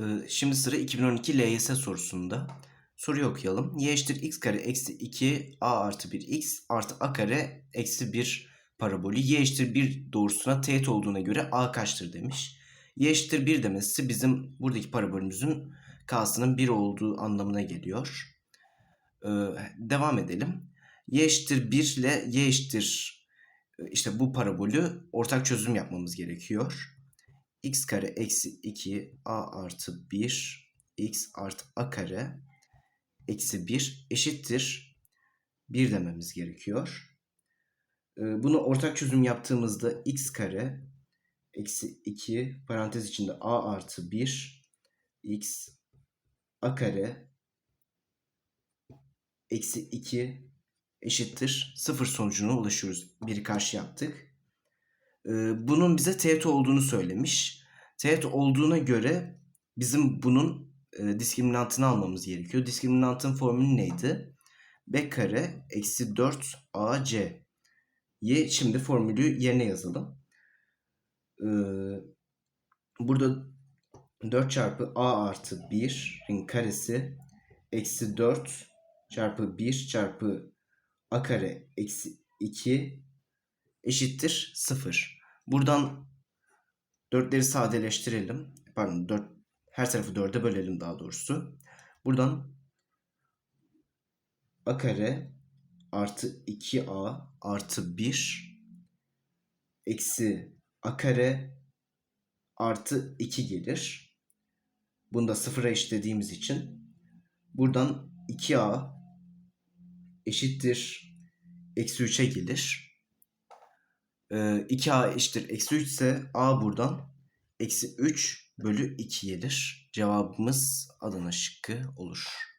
Ee, Şimdi sıra 2012 LYS sorusunda. Soruyu okuyalım. y eşittir x kare eksi 2 a artı 1 x artı a kare eksi 1 parabolü y eşittir 1 doğrusuna teğet olduğuna göre a kaçtır demiş. y eşittir 1 demesi bizim buradaki parabolümüzün k'sının 1 olduğu anlamına geliyor. Ee, devam edelim. y eşittir 1 ile y eşittir e, işte bu parabolü ortak çözüm yapmamız gerekiyor x kare eksi 2 a artı 1 x artı a kare eksi 1 eşittir 1 dememiz gerekiyor. Ee, Bunu ortak çözüm yaptığımızda x kare eksi 2 parantez içinde a artı 1 x a kare eksi 2 eşittir 0 sonucuna ulaşıyoruz. Biri karşı yaptık. Bunun bize teğet olduğunu söylemiş. Teğet olduğuna göre bizim bunun e, diskriminantını almamız gerekiyor. Diskriminantın formülü neydi? B kare eksi 4 AC. Y şimdi formülü yerine yazalım. Ee, burada 4 çarpı A artı 1'in karesi eksi 4 çarpı 1 çarpı A kare eksi 2 eşittir 0. Buradan 4'leri sadeleştirelim. Pardon 4 her tarafı 4'e bölelim daha doğrusu. Buradan a kare artı 2a artı 1 eksi a kare artı 2 gelir. Bunu da sıfıra eşitlediğimiz için buradan 2a eşittir eksi 3'e gelir. Ee, 2a eşittir eksi 3 ise a buradan eksi 3 bölü 2 gelir. Cevabımız Adana şıkkı olur.